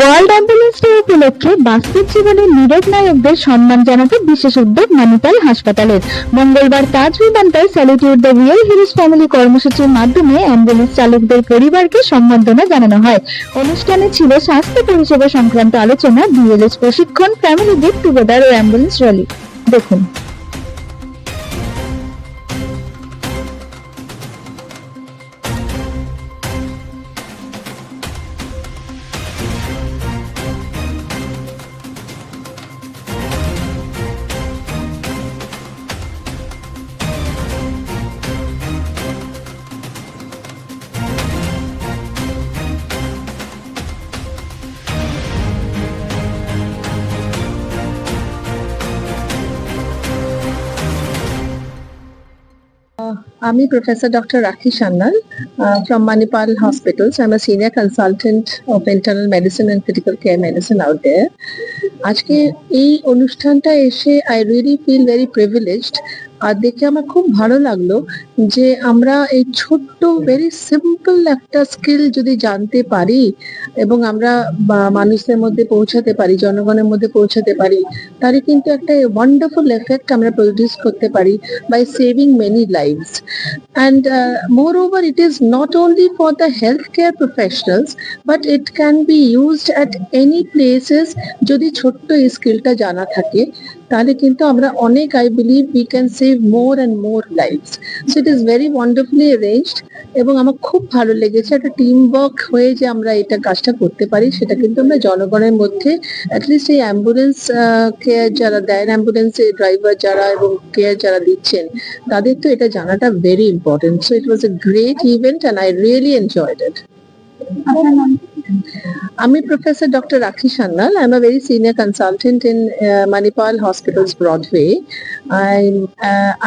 World Ambulance day উপলক্ষে বাস্তব জীবনের নীরব নায়কদের সম্মান জানাতে বিশেষ উদ্যোগ মানিপাল হাসপাতালের মঙ্গলবার তাজ বিমানটায় salute the real heroes family কর্মসূচির মাধ্যমে অ্যাম্বুলেন্স চালকদের পরিবারকে সম্বর্ধনা জানানো হয়। অনুষ্ঠানে ছিল স্বাস্থ্য পরিষেবা সংক্রান্ত আলোচনা বিএলএস প্রশিক্ষণ ফ্যামিলি গেট টুগেদার ও অ্যাম্বুলেন্স র্যালি দেখুন। আমি professor doctor Rakhi Sanyal from Manipal hospital আমি senior consultant of internal medicine and critical care medicine out আজকে এই অনুষ্ঠানটা এসে I really feel very privileged আর দেখে আমার খুব ভালো লাগল যে আমরা এই ছোট্ট ভেরি সিম্পল একটা স্কিল যদি জানতে পারি এবং আমরা মানুষদের মধ্যে পৌঁছাতে পারি জনগণের মধ্যে পৌঁছাতে পারি তাহলে কিন্তু একটা ওয়ান্ডারফুল এফেক্ট আমরা প্রডিউস করতে পারি by saving many lives. And uh, it is not not for the health care professionals, but it can be used at any places যদি ছোট্ট এই স্কিলটা জানা থাকে তাহলে কিন্তু আমরা অনেক I believe we can save more and more lives so it is very wonderfully arranged এবং আমার খুব ভালো লেগেছে। একটা টিম ওয়ার্ক হয়ে যে আমরা এটা কাজটা করতে পারি, সেটা কিন্তু আমরা জনগণের মধ্যে অ্যাটলিস্ট এই অ্যাম্বুলেন্স কেয়ার যারা দেন অ্যাম্বুলেন্সের ড্রাইভার যারা এবং কেয়ার যারা দিচ্ছেন, তাদের তো এটা জানাটা very important so it was a great event and I really enjoyed it আমি professor doctor Rakhi Sanyal I am a very senior consultant in Manipal hospitals Broadway I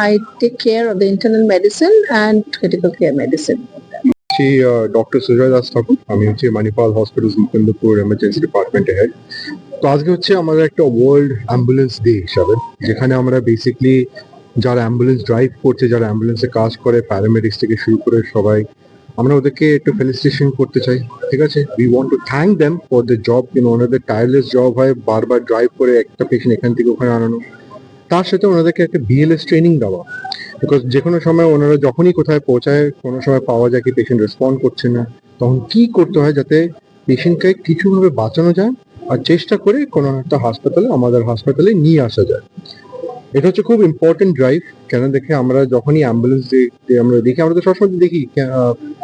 I take care of the internal medicine and critical care medicine হচ্ছি doctor Sujoy Das Thakur আমি হচ্ছে Manipal hospital Mukundapur emergency ডিপার্টমেন্টে head তো আজকে হচ্ছে আমাদের একটা ওয়ার্ল্ড অ্যাম্বুলেন্স ডে হিসাবে, যেখানে আমরা বেসিকলি যারা অ্যাম্বুলেন্স ড্রাইভ করছে, যারা অ্যাম্বুলেন্সে কাজ করে প্যারামেডিক্স থেকে শুরু করে সবাই আমরা ওদেরকে একটু ফেলিসিটেশন করতে চাই, ঠিক আছে? We want to thank them for the job কিন্তু ওনাদের টায়ারলেস জব হয়, বারবার ড্রাইভ করে একটা পেশেন্ট এখান থেকে ওখানে আনানো। তার সাথে ওনাদেরকে একটা বিএলএস ট্রেনিং দেওয়া। বিকজ যে কোনো সময় ওনারা যখনই কোথায় পৌঁছায়, কোনো সময় পাওয়া যায় কি পেশেন্ট রেসপন্ড করছে না, তখন কি করতে হয় যাতে পেশেন্টকে কিছুভাবে বাঁচানো যায় আর চেষ্টা করে কোনো একটা হাসপাতালে আমাদের হাসপাতালে নিয়ে আসা যায়। এটা হচ্ছে খুব ইম্পর্টেন্ট ড্রাইভ কেন দেখে আমরা যখনই অ্যাম্বুলেন্স আমরা দেখি, আমরা তো সবসময় দেখি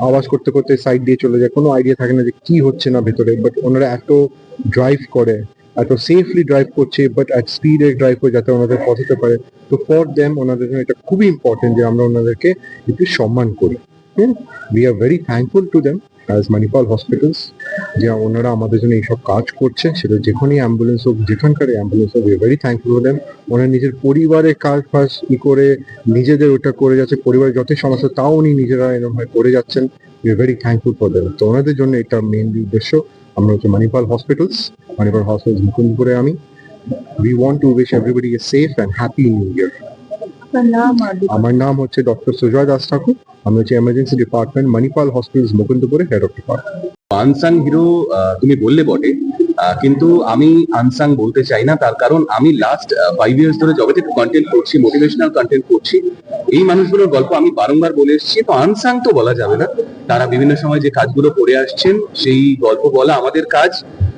আওয়াজ করতে করতে সাইড দিয়ে চলে যায়, কোনো আইডিয়া থাকে না যে কি হচ্ছে না ভেতরে বাট ওনারা এত ড্রাইভ করে, এত সেফলি ড্রাইভ করছে বাট অ্যাট স্পিডে ড্রাইভ করে যাতে ওনাদের পৌঁছাতে পারে, তো ফর দেম ওনাদের জন্য এটা খুবই ইম্পর্টেন্ট যে আমরা ওনাদেরকে একটু সম্মান করি। We are very thankful to them as Manipal hospitals যে ওনারা আমাদের জন্য এইসব কাজ করছে সেটা যেখানেই অ্যাম্বুলেন্স হোক যেখানকার অ্যাম্বুলেন্স হোক ভেরি থ্যাঙ্কফুল দেম ওনারা নিজের পরিবারের কাজ ফাজ ই করে নিজেদের ওটা করে যাচ্ছে পরিবারের যত সমস্যা তাও উনি নিজেরা এরকম করে যাচ্ছেন। We very thankful for them তো ওনাদের জন্য এটা মেনলি উদ্দেশ্য। আমরা হচ্ছে মানিপাল হসপিটালস মানিপাল হসপিটালস মুকুন্দপুরে আমি। We want to wish everybody a safe and happy new year আমার নাম হচ্ছে ডক্টর সুজয় দাস ঠাকুর আমি হচ্ছে emergency department Manipal hospitals মুকুন্দপুরে head of department unsung hero তুমি বললে বটে কিন্তু আমি আনসাং বলতে চাই না, তার কারণ আমি লাস্ট ফাইভ ইয়ার্স ধরে জবে থেকে কন্টেন্ট করছি মোটিভেশনাল কন্টেন্ট করছি। এই মানুষগুলোর গল্প আমি বারংবার বলে এসেছি, তো আনসাং তো বলা যাবে না। তারা বিভিন্ন সময় যে কাজগুলো করে আসছেন, সেই গল্প বলা আমাদের কাজ,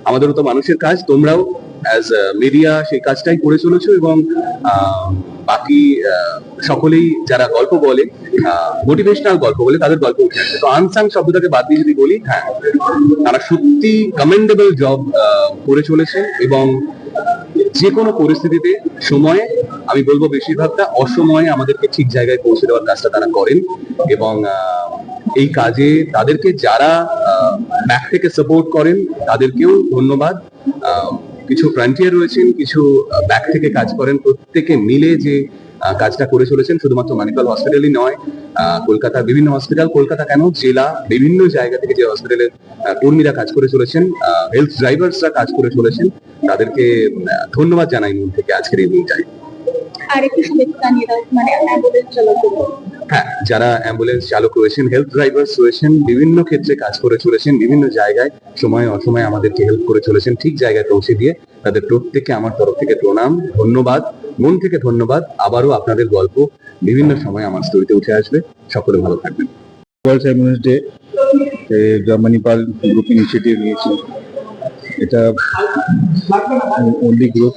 আমাদেরও তো মানুষের কাজ, তোমরাও অ্যাজ মিডিয়া সেই কাজটাই করে চলেছো এবং বাকি সকলেই যারা গল্প বলে মোটিভেশনাল গল্প বলে, তাদের গল্প উঠে আসে। তো আনসাং শব্দটাকে বাদ দিয়ে যদি বলি হ্যাঁ তারা সত্যি কমেন্ডেবল জব করে চলেছে এবং যে কোনো পরিস্থিতিতে সময়ে, আমি বলব বেশিরভাগটা অসময়ে আমাদেরকে ঠিক জায়গায় পৌঁছে দেওয়ার কাজটা তারা করেন এবং এই কাজে তাদেরকে যারা ব্যাক থেকে সাপোর্ট করেন, তাদেরকেও ধন্যবাদ। কিছু ফ্রন্টিয়ার রয়েছেন, কিছু ব্যাক থেকে কাজ করেন, প্রত্যেকে মিলে যে কাজটা করে চলেছেন। শুধুমাত্র মানিপাল হসপিটালই নয় আহ, কলকাতার বিভিন্ন হসপিটাল কলকাতা কেন? জেলা বিভিন্ন জায়গা থেকে যে হসপিটালের কর্মীরা কাজ করে চলেছেন হেলথ ড্রাইভার্সরা কাজ করে চলেছেন। তাদেরকে ধন্যবাদ জানাই মন থেকে আজকের এই দিনটাই মানে হ্যাঁ যারা অ্যাম্বুলেন্স চালক রয়েছেন হেল্প ড্রাইভার্স রয়েছেন বিভিন্ন ক্ষেত্রে কাজ করে চলেছেন বিভিন্ন জায়গায় সময় অসময়ে আমাদেরকে হেল্প করে চলেছেন ঠিক জায়গায় পৌঁছে দিয়ে তাদের প্রত্যেককে আমার তরফ থেকে প্রণাম ধন্যবাদ। মন থেকে ধন্যবাদ। আবারও আপনাদের গল্প বিভিন্ন সময় আমার স্টোরিতে উঠে আসবে। সকলে ভালো থাকবেন। World Ambulance Day group initiative নিয়েছে। এটা অনলি গ্রুপ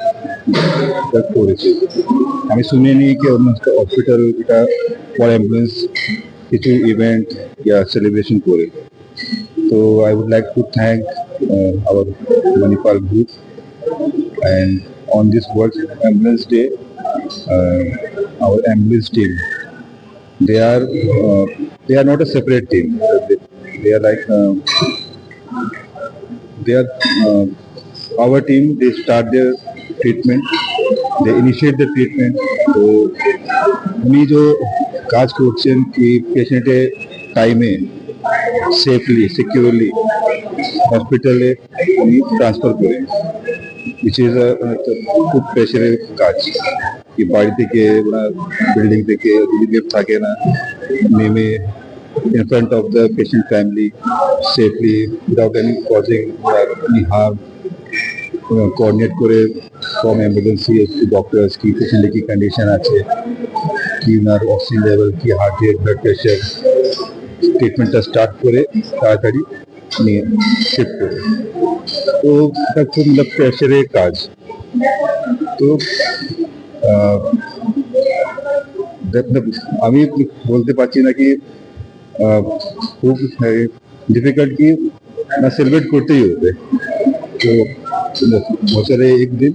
করেছে। আমি শুনে নিই কি হসপিটাল এটা ফর অ্যাম্বুলেন্স কিছু ইভেন্ট ইয়া সেলিব্রেশন করে। তো I would like to thank our Manipal group and on this world ambulance day our ambulance team they are uh, they are not a separate team they, they are like uh, they are uh, our team they start their treatment they initiate the treatment তো উনি যে কাজ করছেন কি পেশেন্টের টাইমে safely securely হসপিটালে উনি ট্রান্সফার করেন which is a খুব প্রেশারের কাজ কি বাড়ি থেকে ওনার বিল্ডিং থেকে যদি লিফট থাকে না, নেমে in front of the patient family safely, without any causing or any harm coordinate করে ফ্রম অ্যাম্বুলেন্সি টু ডক্টরস কি পেশেন্টের কি কন্ডিশন আছে, কি ওনার অক্সিজেন লেভেল কি হার্ট রেট ব্লাড প্রেশার ট্রিটমেন্টটা স্টার্ট করে তাড়াতাড়ি নিয়ে শিফট করে তো এটা খুব মতলব প্রেশারের কাজ তো আহ, দেখ- দেখ, আমি বলতে পারছি না কি আহ, খুব ডিফিকাল্ট কি না সেলিব্রেট করতেই হবে তো বছরে একদিন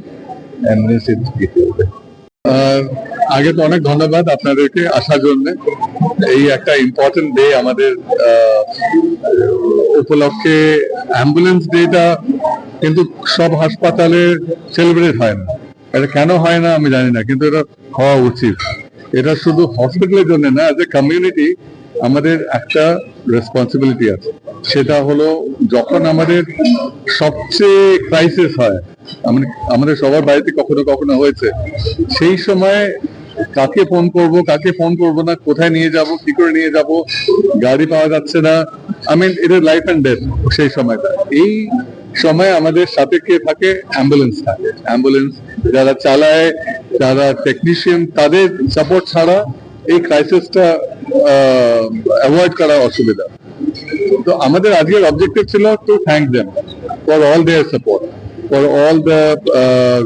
অ্যাম্বুলেন্স দিতে হবে আহ, আগে তো অনেক ধন্যবাদ আপনাদেরকে আসার জন্য এই একটা ইম্পর্টেন্ট ডে আমাদের উপলক্ষে অ্যাম্বুলেন্স ডেটা কিন্তু সব হাসপাতালে সেলিব্রেট হয় না। এটা কেন হয় না আমি জানি না, কিন্তু এটা হওয়া উচিত। এটা শুধু হসপিটালের জন্য না অ্যাজ এ কমিউনিটি আমাদের একটা রেসপন্সিবিলিটি আছে। সেটা হলো যখন আমাদের সবচেয়ে ক্রাইসিস হয় আমাদের আমাদের সবার বাড়িতে কখনো কখনো হয়েছে, সেই সময় কাকে ফোন করব, কাকে ফোন করব না, কোথায় নিয়ে যাব, কি করে নিয়ে যাব, গাড়ি পাওয়া যাচ্ছে না। আই মিন এটা লাইফ অ্যান্ড ডেথ সেই সময়টা। এই সময় আমাদের সাথে কে থাকে? অ্যাম্বুলেন্স থাকে। অ্যাম্বুলেন্স যারা চালায়, যারা টেকনিশিয়ান তাদের সাপোর্ট ছাড়া এই ক্রাইসিসটা অ্যাভয়েড করা অসুবিধা। তো আমাদের আজকের অবজেক্টিভ ছিল to thank them for all their support for all the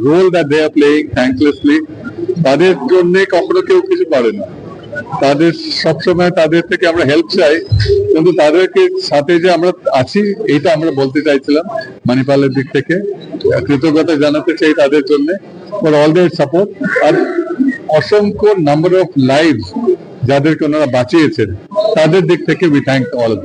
role that they are playing thanklessly তাদের জন্য কখনো কেউ কিছু করে না। তাদের সবসময় তাদের থেকে আমরা হেল্প চাই, কিন্তু তাদেরকে সাথে যে আমরা আছি এইটা আমরা বলতে চাইছিলাম মানিপালের দিক থেকে। কৃতজ্ঞতা জানাতে চাই তাদের জন্য ফর অল দেয়ার সাপোর্ট আর অসংখ্য নাম্বার অফ লাইভ যাদেরকে ওনারা বাঁচিয়েছেন, তাদের দিক থেকে উই থ্যাংক অল অফ